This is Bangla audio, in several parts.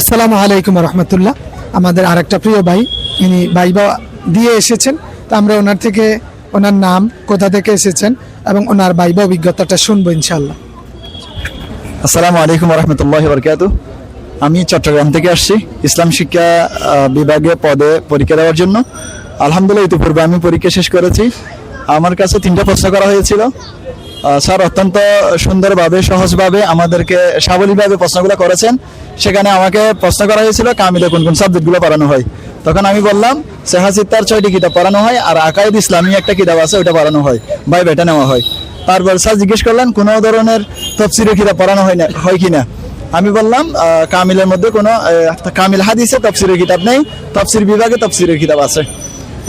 আসসালামু আলাইকুম রহমতুল্লাহ। আমাদের আরেকটা প্রিয় ভাই, ইনি ভাইবা দিয়ে এসেছেন। তো আমরা ওনার থেকে ওনার নাম কোথা থেকে এসেছেন এবং ওনার ভাইবা অভিজ্ঞতাটা শুনব ইনশাল্লাহ আসসালামু আলাইকুম রহমতুল্লাহ বরকাত আমি চট্টগ্রাম থেকে আসছি, ইসলাম শিক্ষা বিভাগে পদে পরীক্ষা দেওয়ার জন্য। আলহামদুলিল্লাহ ইতিপূর্বে আমি পরীক্ষা শেষ করেছি। আমার কাছে তিনটা প্রশ্ন করা হয়েছিল। স্যার, অত্যন্ত সুন্দরভাবে, সহজভাবে আমাদেরকে সাবলীভাবে প্রশ্নগুলো করেছেন। সেখানে আমাকে প্রশ্ন করা হয়েছিল, কামিলে কোন কোন সাবজেক্টগুলো পড়ানো হয়? তখন আমি বললাম, সেহাসিত্তার ছয়টি কিতাব পড়ানো হয় আর আকাইদ ইসলামী একটা কিতাব আছে ওটা পড়ানো হয় বা বেটা নেওয়া হয়। তারপর স্যার জিজ্ঞেস করলেন, কোনো ধরনের তফসিরের কিতাব পড়ানো হয় না, হয় কিনা আমি বললাম কামিলের মধ্যে কোনো কামিল হাদিসে তফসিরের কিতাব নেই, তফসির বিভাগে তফসিরের কিতাব আছে।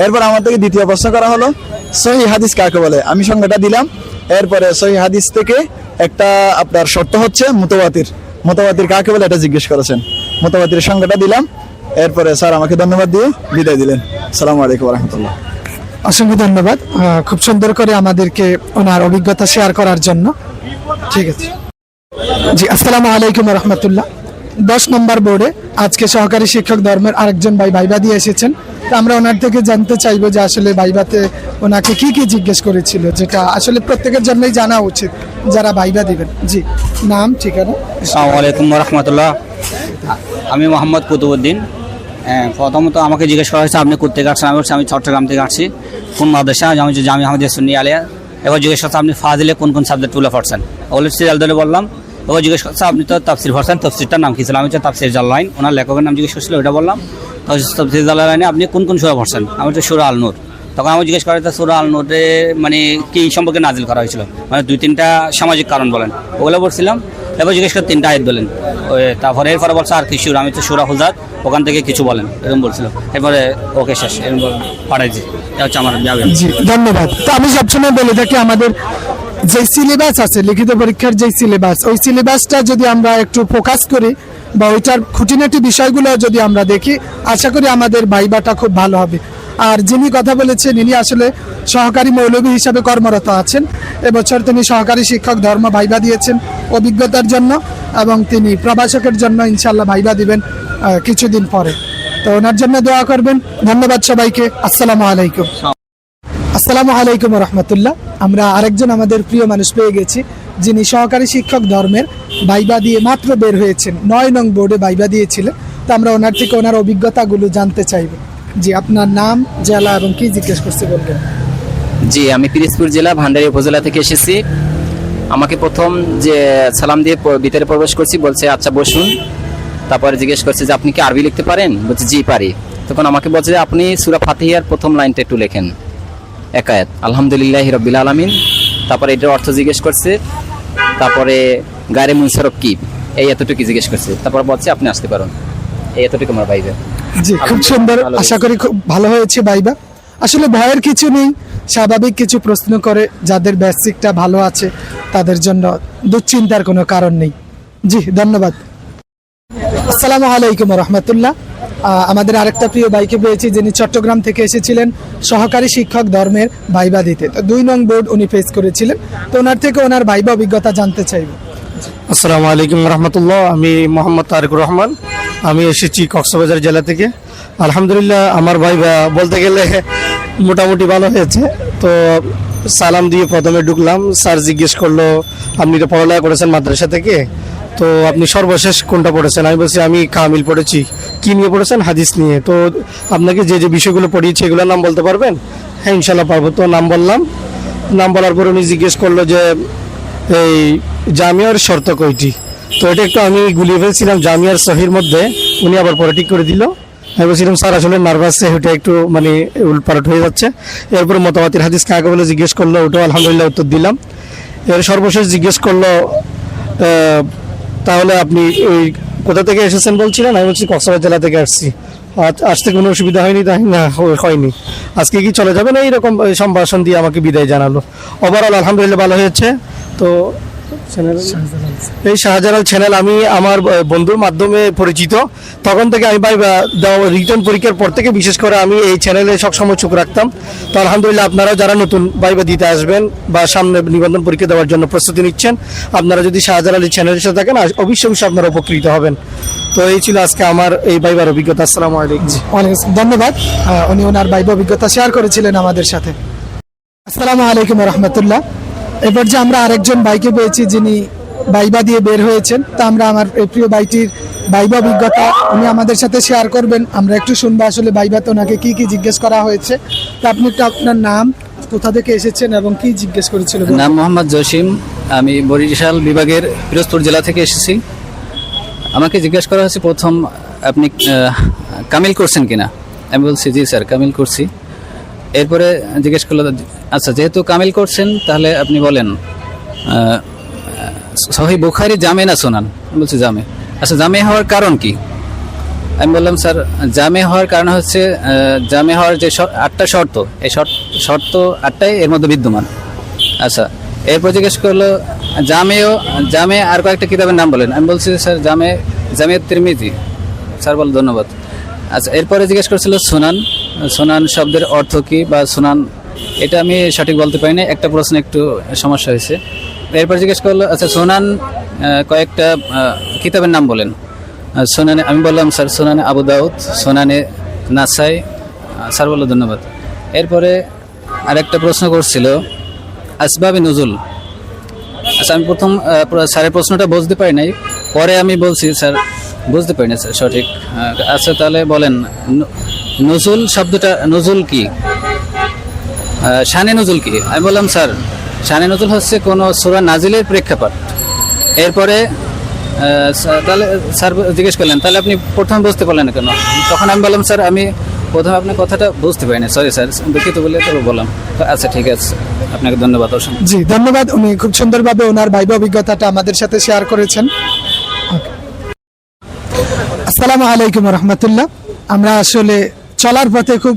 এরপর আমার থেকে দ্বিতীয় প্রশ্ন করা হলো, সহি হাদিস কাকে বলে? আমি সংজ্ঞাটা দিলাম। এরপরে সহি হাদিস থেকে একটা আপনার শর্ত হচ্ছে মুতওয়াতির। মুতওয়াতির কাকে বলে এটা জিজ্ঞেস করেছেন। মুতওয়াতির সংজ্ঞাটা দিলাম। এরপরে স্যার আমাকে ধন্যবাদ দিয়ে বিদায় দিলেন। সালামু আলাইকুম রহমতুল্লাহ। অসংখ্য ধন্যবাদ। খুব সুন্দর করে আমাদেরকে ওনার অভিজ্ঞতা শেয়ার করার জন্য। ঠিক আছে। জি, আসসালামু আলাইকুম রহমতুল্লাহ। দশ নম্বর বোর্ডে আজকে সহকারী শিক্ষক ধর্মের আরেকজন ভাই ভাইবা দিয়ে এসেছেন। আমরা ওনার থেকে জানতে চাইব যে আসলে ভাইবাতে ওনাকে কি কি জিজ্ঞেস করেছিল, যেটা আসলে প্রত্যেকের জন্যই জানা উচিত যারা ভাইবা দিবেন। জি, নাম, ঠিকানা? রহমতুল্লাহ আমি মোহাম্মদ কুতুবুদ্দিন প্রথমত আমাকে জিজ্ঞেস করা হয়েছে, আপনি কোথেকে আসছেন? আমি বলছি, আমি চট্টগ্রাম থেকে আসছি। কোন মাদ্রাসা? আমি জামি আহমদিয়া সুন্নি আলিয়া। এবার জিজ্ঞেস করছে আপনি ফাজিলে কোন কোন সাবজেক্টগুলো পড়ছেন? ওগুলো সিরিয়াল ধরে বললাম। এবার জিজ্ঞেস করছে, আপনি তো তাফসির পড়ছেন, তফসিরটার নাম কি ছিল? আমি হচ্ছে তাফসির জাল্লাইন। ওনার লেখকের নাম জিজ্ঞেস করছিল ওটা বললাম। তফসির জাল্লাইনে আপনি কোন কোন সুরা পড়ছেন? আমি তো সুরা আলনুর। তখন আমি জিজ্ঞেস করা সুরা আল নূরে মানে কি সম্পর্কে নাজিল করা হয়েছিল? মানে দুই তিনটা সামাজিক কারণ বলেন, ওগুলো বলছিলাম এবার জিজ্ঞেস করে তিনটা আয়াত বলেন। তারপরে এরপরে বলছে, আর কি সুরা? আমি তো সুরা হুজাত ওখান থেকে কিছু বলেন, এরকম বলছিল। এরপরে ওকে শেষ, এরকম পাঠাইছি। এটা হচ্ছে আমার যাবে ধন্যবাদ। তো আমি সবসময় বলে থাকি, আমাদের যে সিলেবাস আছে, লিখিত পরীক্ষার যে সিলেবাস ওই সিলেবাসটা যদি আমরা একটু ফোকাস করি বা ওইটার খুঁটিনাটি বিষয়গুলো যদি আমরা দেখি, আশা করি আমাদের বাইবাটা খুব ভালো হবে। আর যিনি কথা বলেছেন, ইনি আসলে সহকারী মৌলভী হিসাবে কর্মরত আছেন। এবছর তিনি সহকারী শিক্ষক ধর্ম ভাইবা দিয়েছেন অভিজ্ঞতার জন্য এবং তিনি প্রভাষকের জন্য ইনশাল্লাহ ভাইবা দিবেন কিছুদিন পরে। তো ওনার জন্য দোয়া করবেন। ধন্যবাদ সবাইকে। আসসালামু আলাইকুম। আসসালামু আলাইকুম রহমতুল্লাহ আমরা আরেকজন আমাদের প্রিয় মানুষ পেয়ে গেছি, যিনি সহকারী শিক্ষক ধর্মের বাইবা দিয়ে মাত্র বের হয়েছেন। নয় নং বোর্ডে বাইবা দিয়েছিলেন। তো আমরা ওনার থেকে ওনার অভিজ্ঞতাগুলো জানতে চাইব। জি, আপনার নাম, জেলা এবং কি জিজ্ঞেস করতে বলবেন? জি, আমি পিরিজপুর জেলা, ভান্ডারী উপজেলা থেকে এসেছি। আমাকে প্রথম যে সালাম দিয়ে ভিতরে প্রবেশ করছি, বলছে আচ্ছা বসুন। তারপরে জিজ্ঞেস করছে যে, আপনি কি আরবি লিখতে পারেন? বলছে, জি, পারি। তখন আমাকে বলছে যে, আপনি সুরা ফাতিহার প্রথম লাইনটা একটু লেখেন। একায়াত। আলহামদুলিল্লাহ রবিল আলমিন। তারপরে এটার অর্থ জিজ্ঞেস করছে তারপরে গায়ে মুনসারক কি? এই এতটুকু জিজ্ঞেস করছে। তারপর বলছে আপনি আসতে পারেন। এই এতটুকু আমার বাইবে জি খুব সুন্দর। আশা করি খুব ভালো হয়েছে বাইবা আসলে ভয়ের কিছু নেই। স্বাভাবিক কিছু প্রশ্ন করে যাদের বেসিকটা ভালো আছে তাদের জন্য দুশ্চিন্তার কোনো কারণ নেই। জি ধন্যবাদ। আসসালামু আলাইকুম রহমতুল্লাহ। আমাদের আরেকটা প্রিয় বাইকে পেয়েছি যিনি চট্টগ্রাম থেকে এসেছিলেন, সহকারী শিক্ষক ধর্মের ভাইবা দিতে। তো দুই নং বোর্ড উনি ফেস করেছিলেন। তো ওনার থেকে ওনার ভাইবা অভিজ্ঞতা জানতে চাইব। আসসালামু আলাইকুম রহমতুল্লাহ। আমি মোহাম্মদ তারেকুর রহমান। আমি এসেছি কক্সবাজার জেলা থেকে। আলহামদুলিল্লাহ, আমার ভাই বা- বলতে গেলে মোটামুটি ভালো হয়েছে। তো সালাম দিয়ে প্রথমে ঢুকলাম। স্যার জিজ্ঞেস করল, আপনি তো পড়ালেখা করেছেন মাদ্রাসা থেকে? তো আপনি সর্বশেষ কোনটা পড়েছেন? আমি বলছি, আমি কামিল পড়েছি। কি নিয়ে পড়েছেন? হাদিস নিয়ে। তো আপনাকে যে যে বিষয়গুলো পড়িয়েছি, এগুলোর নাম বলতে পারবেন? হ্যাঁ ইনশাল্লাহ পারব। তো নাম বললাম। নাম বলার পর উনি জিজ্ঞেস করল যে, এই জামিয়ার শর্ত কয়টি? তো এটা একটু আমি গুলিয়ে ফেলছিলাম জামিয়ার সহির মধ্যে। উনি আবার পরে ঠিক করে দিল। আমি বলছিলাম, স্যার, আসলে নার্ভাস ওটা একটু মানে উল্টপালট হয়ে যাচ্ছে। এরপর মতামতির হাদিস কাকে বলে জিজ্ঞেস করল, ওটাও আলহামদুলিল্লাহ উত্তর দিলাম। এর সর্বশেষ জিজ্ঞেস করল তাহলে আপনি ওই কোথা থেকে এসেছেন বলছিলেন? আমি বলছি কক্সবাজার জেলা থেকে আসছি। আসতে কোনো অসুবিধা হয়নি তাই না? হয়নি। আজকে কি চলে যাবে না এইরকম সম্ভাষণ দিয়ে আমাকে বিদায় জানালো। ওভারঅল আলহামদুলিল্লাহ ভালো হয়েছে। তো এই শাহজালাল চ্যানেল আমি আমার বন্ধুর মাধ্যমে পরিচিত। তখন থেকে আমি ভাই রিটার্ন পরীক্ষার পর থেকে বিশেষ করে আমি এই চ্যানেলে সবসময় চোখ রাখতাম। তো আলহামদুলিল্লাহ আপনারাও যারা নতুন ভাইবা দিতে আসবেন বা সামনে নিবন্ধন পরীক্ষা দেওয়ার জন্য প্রস্তুতি নিচ্ছেন আপনারা যদি শাহজালাল চ্যানেলের সাথে থাকেন অবশ্যই অবশ্যই আপনারা উপকৃত হবেন। তো এই ছিল আজকে আমার এই ভাইবার অভিজ্ঞতা। আসসালামু আলাইকুম। ধন্যবাদ। উনি ওনার বাইব অভিজ্ঞতা শেয়ার করেছিলেন আমাদের সাথে। আসসালামু আলাইকুম রহমতুল্লাহ। এবার যে আমরা আরেকজন বাইকে পেয়েছি যিনি বাইবা দিয়ে বের হয়েছেন, তা আমরা আমার প্রিয় বাইটির বাইবা অভিজ্ঞতা উনি আমাদের সাথে শেয়ার করবেন। আমরা একটু শুনব আসলে বাইবাতে ওনাকে কি কি জিজ্ঞেস করা হয়েছে। তা আপনি একটু আপনার নাম, কোথা থেকে এসেছেন এবং কি জিজ্ঞেস করেছিল? নাম মোহাম্মদ জসিম। আমি বরিশাল বিভাগের পিরোজপুর জেলা থেকে এসেছি। আমাকে জিজ্ঞেস করা হয়েছে, প্রথম আপনি কামিল করছেন কিনা? আমি বলছি, জি স্যার, কামিল করছি। এরপরে জিজ্ঞেস করল আচ্ছা যেহেতু কামিল করছেন, তাহলে আপনি বলেন সহি বুখারি জামে না শোনান বলছি, জামে। আচ্ছা জামে হওয়ার কারণ কি? আমি বললাম, স্যার, জামে হওয়ার কারণ হচ্ছে জামে হওয়ার যে আটটা শর্ত, এই শর্ত আটটাই এর মধ্যে বিদ্যমান। আচ্ছা এরপর জিজ্ঞেস করল, জামেও, জামে আর কয়েকটা কিতাবের নাম বলেন? আমি বলছি, স্যার, জামে জামে তিরমিজি। স্যার বল ধন্যবাদ। আচ্ছা এরপরে জিজ্ঞেস করছিল সুনান। সুনান শব্দের অর্থ কি বা সোনান, এটা আমি সঠিক বলতে পারি না একটা প্রশ্ন একটু সমস্যা হয়েছে। এরপর জিজ্ঞেস করল আচ্ছা সোনান কয়েকটা কিতাবের নাম বলেন। সুনানে, আমি বললাম, স্যার, সুনানে আবু দাউদ, সুনানে নাসাই স্যার বলল ধন্যবাদ। এরপরে আরেকটা প্রশ্ন করছিল, আসবাবে নজুল। আচ্ছা আমি প্রথম স্যারের প্রশ্নটা বুঝতে পারি নাই। পরে আমি বলছি, স্যার বুঝতে পারি না স্যার, সঠিক। আচ্ছা তাহলে বলেন নজুল শব্দটা নজুল কি? শানে নজুল কি? আমি বললাম, স্যার, শানে নজুল হচ্ছে কোনো সুরা নাজিলের প্রেক্ষাপট। এরপরে তাহলে, স্যার, জিজ্ঞেস করলেন, তাহলে আপনি প্রথমে বুঝতে পারলেন না কেন? তখন আমি বললাম, স্যার, আমি প্রথমে আপনার কথাটা বুঝতে পারি পারিনি সরি স্যার, দুঃখিত বলে তবে বললাম। আচ্ছা ঠিক আছে, আপনাকে ধন্যবাদ জি, ধন্যবাদ। উনি খুব সুন্দরভাবে ওনার বাইব অভিজ্ঞতাটা আমাদের সাথে শেয়ার করেছেন। আসসালামু আলাইকুম রহমতুল্লাহ। আমরা আসলে চলার পথে খুব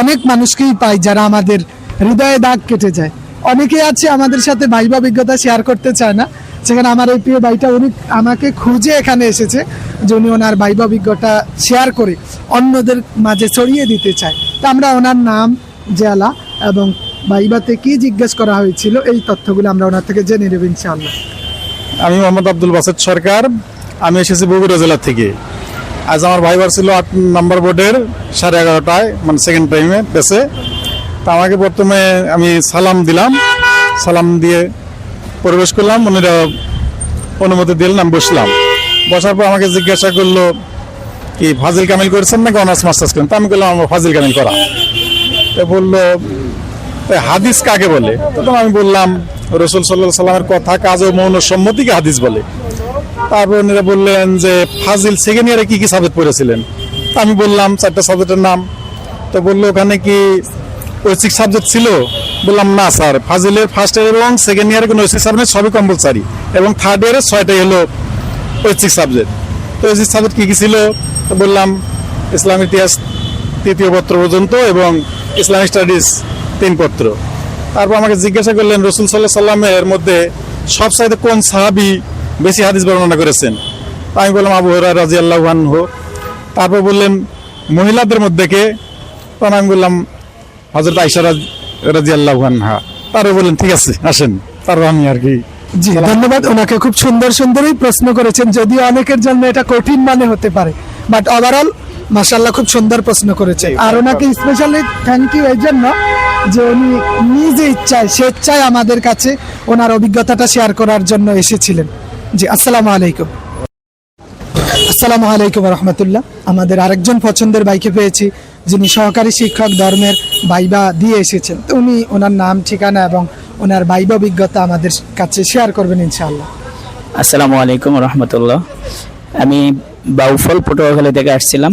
অনেক মানুষকেই পাই যারা আমাদের হৃদয়ে দাগ কেটে যায়। অনেকে আছে আমাদের সাথে বাইব অভিজ্ঞতা শেয়ার করতে চায় না। সেখানে আমার এই প্রিয় ভাইটা, উনি আমাকে খুঁজে এখানে এসেছে, যে উনি ওনার বাইব অভিজ্ঞতা শেয়ার করে অন্যদের মাঝে ছড়িয়ে দিতে চায়। তা আমরা ওনার নাম জেলা এবং বাইবাতে কি জিজ্ঞেস করা হয়েছিল, এই তথ্যগুলো আমরা ওনার থেকে জেনে নেব ইনশাআল্লাহ। আমি মোহাম্মদ আব্দুল বাসেদ সরকার। আমি এসেছি বগুড়া জেলা থেকে। আজ আমার ভাইবার ছিল আট নম্বর বোর্ডের সাড়ে এগারোটায় মানে সেকেন্ড টাইমে বেসে তা আমাকে প্রথমে আমি সালাম দিলাম। সালাম দিয়ে প্রবেশ করলাম উনিরা অনুমতি দিলেন, আমি বসলাম। বসার পর আমাকে জিজ্ঞাসা করল, কি ফাজিল কামিল করেছেন নাকি অনার্স মাস্টার্স করেন? তা আমি বললাম আমার ফাজিল কামিল করা। তো বলল হাদিস কাকে বলে? তখন আমি বললাম, রসুল সাল্লাহ সাল্লামের কথা, কাজ ও মৌন সম্মতিকে হাদিস বলে। তারপর উনিরা বললেন যে, ফাজিল সেকেন্ড ইয়ারে কি কি সাবজেক্ট পড়েছিলেন? আমি বললাম, চারটা সাবজেক্টের নাম। তো বলল, ওখানে কি ঐচ্ছিক সাবজেক্ট ছিল? বললাম, না স্যার, ফাজিলের ফার্স্ট ইয়ার এবং সেকেন্ড ইয়ারে কোনো ঐচ্ছিক সাবজেক্ট সবই কম্পালসারি এবং থার্ড ইয়ারে ছয়টাই হলো ঐচ্ছিক সাবজেক্ট তো ঐচ্ছিক সাবজেক্ট কী কী ছিল? তো বললাম, ইসলাম ইতিহাস তৃতীয় পত্র পর্যন্ত এবং ইসলামিক স্টাডিজ তিন পত্র। তারপর আমাকে জিজ্ঞাসা করলেন, রসুল সাল্লাহ সাল্লামের মধ্যে সব সাইডে কোন সাহাবি বেশি হাদিস বর্ণনা করেছেন। আমি বললাম আবু হরাই রাজি আল্লাহ হো তারপর বললেন মহিলাদের মধ্যে কে? তখন আমি বললাম হজরত আইসা রাজি আল্লাহ হা তারপর বললেন ঠিক আছে আসেন। তারপর আমি আর কি জি ধন্যবাদ। ওনাকে খুব সুন্দর সুন্দরই প্রশ্ন করেছেন। যদিও অনেকের জন্য এটা কঠিন মানে হতে পারে বাট ওভারঅল মাসাল্লাহ খুব সুন্দর প্রশ্ন করেছে। আর ওনাকে স্পেশালি থ্যাংক ইউ এই জন্য যে উনি নিজে ইচ্ছায় স্বেচ্ছায় আমাদের কাছে ওনার অভিজ্ঞতাটা শেয়ার করার জন্য এসেছিলেন। জি, আসসালামু আলাইকুম। আসসালামু আলাইকুম রহমতুল্লাহ। আমাদের আরেকজন পছন্দের বাইকে পেয়েছি, যিনি সহকারী শিক্ষক ধর্মের বাইবা দিয়ে এসেছেন। তো উনি, ওনার নাম, ঠিকানা এবং ওনার বাইবা অভিজ্ঞতা আমাদের কাছে শেয়ার করবেন ইনশাআল্লাহ। আসসালামু আলাইকুম রহমতুল্লাহ। আমি বাউফল, পটুয়াখালী থেকে আসছিলাম।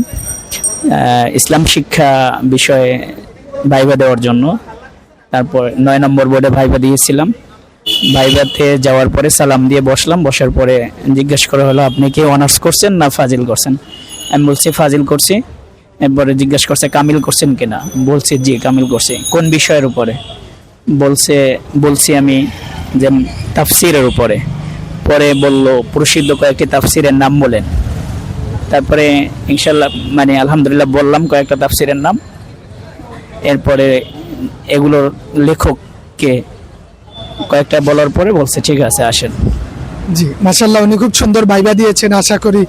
ইসলাম শিক্ষা বিষয়ে ভাইবা দেওয়ার জন্য। তারপর নয় নম্বর বোর্ডে ভাইবা দিয়েছিলাম। ভাইবাতে যাওয়ার পরে সালাম দিয়ে বসলাম। বসার পরে জিজ্ঞেস করা হলো, আপনি কি অনার্স করছেন না ফাজিল করছেন? আমি বলছি, ফাজিল করছি। এরপরে জিজ্ঞেস করছে, কামিল করছেন কিনা বলছি, জি, কামিল করছি। কোন বিষয়ের উপরে? বলছে, বলছি আমি যে তাফসিরের উপরে। পরে বলল, প্রসিদ্ধ কয়েকটি তাফসিরের নাম বলেন। তারপরে ইনশাল্লাহ মানে আলহামদুলিল্লাহ বললাম কয়েকটা তাফসিরের নাম। এরপরে এগুলোর লেখককে কয়েকটা বলার পরে বলছে, ঠিক আছে, আসেন। জি মাসাল্লাহ উনি খুব সুন্দর ভাইবা দিয়েছেন, আশা করি।